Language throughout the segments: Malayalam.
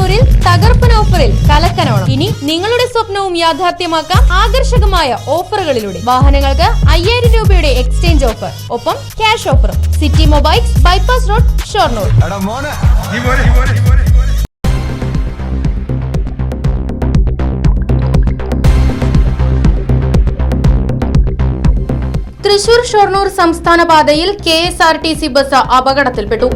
ഷൊർണൂരിൽ തകർപ്പൻ ഓഫറിൽ കലക്കനോണം. ഇനി നിങ്ങളുടെ സ്വപ്നവും യാഥാർത്ഥ്യമാക്കാം ആകർഷകമായ ഓഫറുകളിലൂടെ. വാഹനങ്ങൾക്ക് അയ്യായിരം രൂപയുടെ എക്സ്ചേഞ്ച് ഓഫർ. ഒപ്പം ക്യാഷ് ഓഫറും. City Mobiles bypass road Shoranur. Thrissur Shoranur സംസ്ഥാന പാതയിൽ K S R T C bus അപകടത്തിൽപ്പെട്ടു.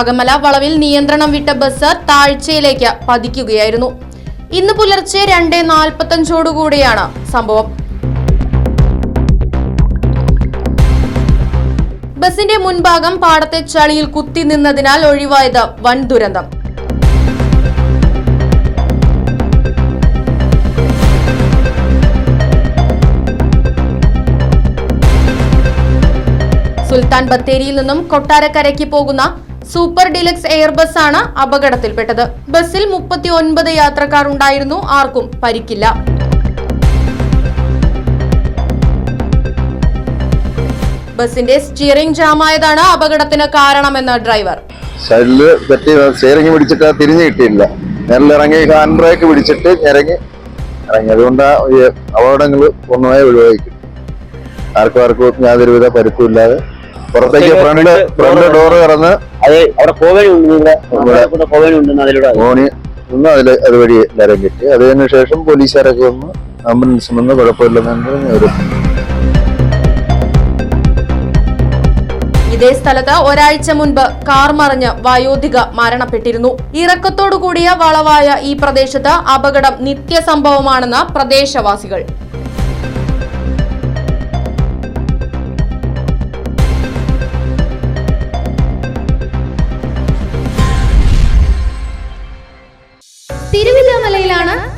Akamala വളവിൽ നിയന്ത്രണം വിട്ട ബസ് താഴ്ചയിലേക്ക് പതിക്കുകയായിരുന്നു. ഇന്ന് പുലർച്ചെ രണ്ട് നാൽപ്പത്തഞ്ചോടുകൂടിയാണ് സംഭവം. ബസിന്റെ മുൻഭാഗം പാടത്തെ ചളിയിൽ കുത്തി നിന്നതിനാൽ ഒഴിവായത് വൻ ദുരന്തം. സുൽത്താൻ ബത്തേരിയിൽ നിന്നും കൊട്ടാരക്കരയ്ക്ക് പോകുന്ന സൂപ്പർ ഡിലക്സ് എയർ ബസ് ആണ് അപകടത്തിൽപ്പെട്ടത്. ബസ്സിൽ മുപ്പത്തി ഒൻപത് യാത്രക്കാർ ഉണ്ടായിരുന്നു. ആർക്കും പരിക്കില്ല. ബസിന്റെ സ്റ്റിയറിംഗ് ജാമായതാണ് അപകടത്തിന് കാരണമെന്ന് ഡ്രൈവർ. സൈഡിൽ പറ്റി സ്റ്റിയറിംഗ് കിട്ടിയില്ല. നേരിലിറങ്ങി ഹാൻഡ് ബ്രേക്ക് പിടിച്ചിട്ട് ഇറങ്ങി. ഇറങ്ങി അപകടങ്ങൾ പൂർണമായി ഒഴിവാക്കി. ആർക്കും ആർക്കും യാതൊരുവിധ പരുക്കുമില്ലാതെ പുറത്തേക്ക് ഫ്രണ്ട് ഫ്രണ്ട് ഡോർ തുറന്ന് അത് അവിടെ കോവേലി ഉണ്ട് ഇവിടെ. ഇവിടെ കോവേലി ഉണ്ടെന്ന് അതിലൂടെ. നിന്ന് അതിൽ അതുവഴി എല്ലാവരും കിട്ടി അതിന് ശേഷം പോലീസുകാരൊക്കെ വന്ന് ആംബുലൻസ് വന്ന് കുഴപ്പമില്ലെന്നു ഒരു ഇതേ സ്ഥലത്ത് ഒരാഴ്ച മുൻപ് കാർ മറിഞ്ഞ് വയോധിക മരണപ്പെട്ടിരുന്നു. ഇറക്കത്തോടു കൂടിയ വളവായ ഈ പ്രദേശത്ത് അപകടം നിത്യസംഭവമാണെന്ന് പ്രദേശവാസികൾ.